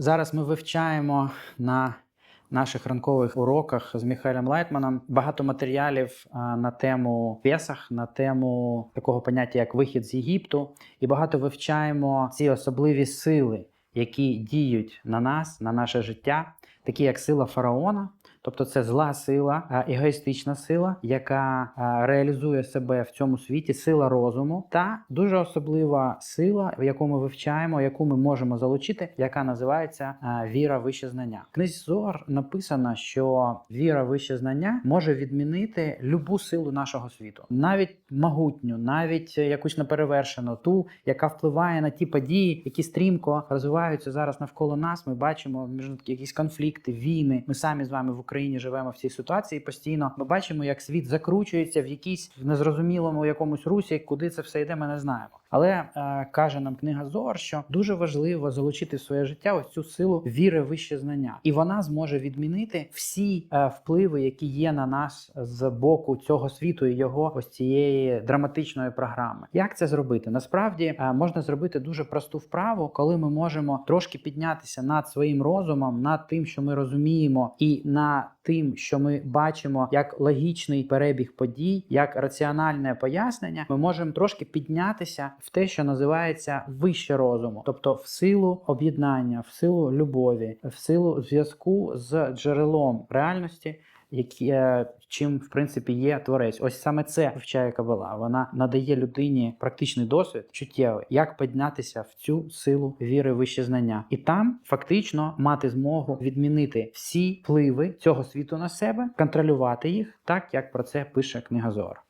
Зараз ми вивчаємо на наших ранкових уроках з Михайлом Лайтманом багато матеріалів на тему Песах, на тему такого поняття як вихід з Єгипту, і багато вивчаємо ці особливі сили, які діють на нас, на наше життя, такі як сила фараона. Тобто це зла сила, егоїстична сила, яка реалізує себе в цьому світі, сила розуму, та дуже особлива сила, яку ми вивчаємо, яку ми можемо залучити, яка називається віра вище знання. В книзі Зор написано, що віра вище знання може відмінити любу силу нашого світу, навіть могутню, навіть якусь неперевершену, ту, яка впливає на ті події, які стрімко розвиваються зараз навколо нас. Ми бачимо між якісь конфлікти, війни. Ми самі з вами в Україні живемо в цій ситуації постійно. Ми бачимо, як світ закручується в якійсь в незрозумілому якомусь русі, куди це все йде, ми не знаємо. Але е, каже нам книга Зор, що дуже важливо залучити в своє життя ось цю силу віри вище знання, і вона зможе відмінити всі е, впливи, які є на нас з боку цього світу і його ось цієї драматичної програми. Як це зробити? Насправді е, можна зробити дуже просту вправу, коли ми можемо трошки піднятися над своїм розумом, над тим, що ми розуміємо, і на тим, що ми бачимо як логічний перебіг подій, як раціональне пояснення, ми можемо трошки піднятися в те, що називається вище розуму, тобто в силу об'єднання, в силу любові, в силу зв'язку з джерелом реальності. Які е, чим в принципі є творець, ось саме це вивчає кабала. Вона надає людині практичний досвід чуттєвий, як піднятися в цю силу віри вище знання, і там фактично мати змогу відмінити всі впливи цього світу на себе, контролювати їх, так як про це пише книга Зор.